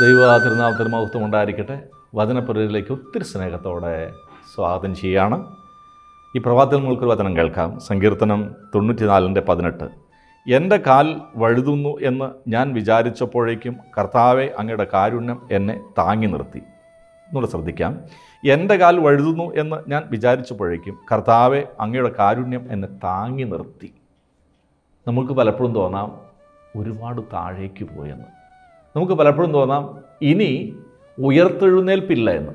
ദൈവ തിരുനാമത്തിന് മഹത്വം ഉണ്ടായിരിക്കട്ടെ വചനപ്പുരയിലേക്ക് ഒത്തിരി സ്നേഹത്തോടെ സ്വാഗതം ചെയ്യുകയാണ് ഈ പ്രഭാതത്തിൽ നമുക്കൊരു വചനം കേൾക്കാം. സങ്കീർത്തനം തൊണ്ണൂറ്റിനാലിന്റെ പതിനെട്ട്. എന്റെ കാൽ വഴുതുന്നു എന്ന് ഞാൻ വിചാരിച്ചപ്പോഴേക്കും കർത്താവെ അങ്ങയുടെ കാരുണ്യം എന്നെ താങ്ങി നിർത്തി. എന്നൂടെ ശ്രദ്ധിക്കാം. എന്റെ കാൽ വഴുതുന്നു എന്ന് ഞാൻ വിചാരിച്ചപ്പോഴേക്കും കർത്താവെ അങ്ങയുടെ കാരുണ്യം എന്നെ താങ്ങി നിർത്തി. നമുക്ക് പലപ്പോഴും തോന്നാം ഒരുപാട് താഴേക്ക് പോയെന്ന്. നമുക്ക് പലപ്പോഴും തോന്നാം ഇനി ഉയർത്തെഴുന്നേൽപ്പില്ല എന്ന്.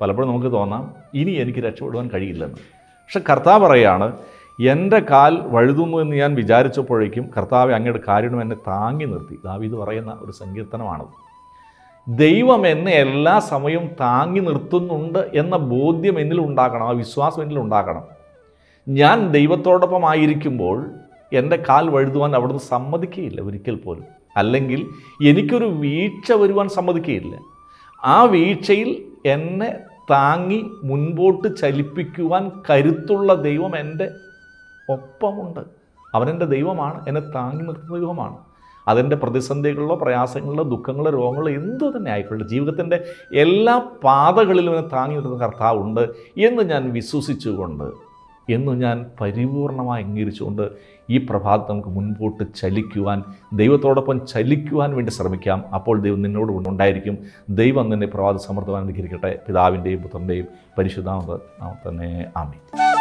പലപ്പോഴും നമുക്ക് തോന്നാം ഇനി എനിക്ക് രക്ഷപ്പെടുവാൻ കഴിയില്ലെന്ന് പക്ഷെ കർത്താവ് പറയാണ് എന്റെ കാൽ വഴുതുന്നു എന്ന് ഞാൻ വിചാരിച്ചപ്പോഴേക്കും കർത്താവ് അങ്ങയുടെ കാര്യം എന്നെ താങ്ങി നിർത്തി. ദാവീദ് പറയുന്ന ഒരു സങ്കീർത്തനമാണത്. ദൈവം എന്നെ എല്ലാ സമയവും താങ്ങി നിർത്തുന്നുണ്ട് എന്ന ബോധ്യം എന്നിൽ ഉണ്ടാക്കണം ആ വിശ്വാസം എന്നിൽ ഉണ്ടാക്കണം ഞാൻ ദൈവത്തോടൊപ്പം ആയിരിക്കുമ്പോൾ എന്റെ കാൽ വഴുതുവാൻ അവിടുന്ന് സമ്മതിക്കുകയില്ല ഒരിക്കൽ പോലും. അല്ലെങ്കിൽ എനിക്കൊരു വീഴ്ച വരുവാൻ സമ്മതിക്കുകയില്ല. ആ വീഴ്ചയിൽ എന്നെ താങ്ങി മുൻപോട്ട് ചലിപ്പിക്കുവാൻ കരുത്തുള്ള ദൈവം എന്റെ ഒപ്പമുണ്ട്. അവനെന്റെ ദൈവമാണ് എന്നെ താങ്ങി നിർത്തുന്ന ദൈവമാണ്. അതിന്റെ പ്രതിസന്ധികളിലോ പ്രയാസങ്ങളിലോ ദുഃഖങ്ങളോ രോഗങ്ങളോ എന്തോ തന്നെ ആയിക്കൊള്ളു ജീവിതത്തിന്റെ എല്ലാ പാതകളിലും എന്നെ താങ്ങി നിർത്തുന്ന കർത്താവുണ്ട് എന്ന് ഞാൻ വിശ്വസിച്ചുകൊണ്ട് എന്ന് ഞാൻ പരിപൂർണമായി അംഗീകരിച്ചുകൊണ്ട് ഈ പ്രഭാതം നമുക്ക് മുൻപോട്ട് ചലിക്കുവാൻ ദൈവത്തോടൊപ്പം ചലിക്കുവാൻ വേണ്ടി ശ്രമിക്കാം. അപ്പോൾ ദൈവം നിന്നോട് ഉണ്ടായിരിക്കും. ദൈവം നിന്നെ പ്രഭാത സമൃദ്ധമായി അനുഗ്രഹിക്കട്ടെ. പിതാവിന്റെയും പുത്രന്റെയും പരിശുദ്ധാമത് നാം തന്നെ. ആമി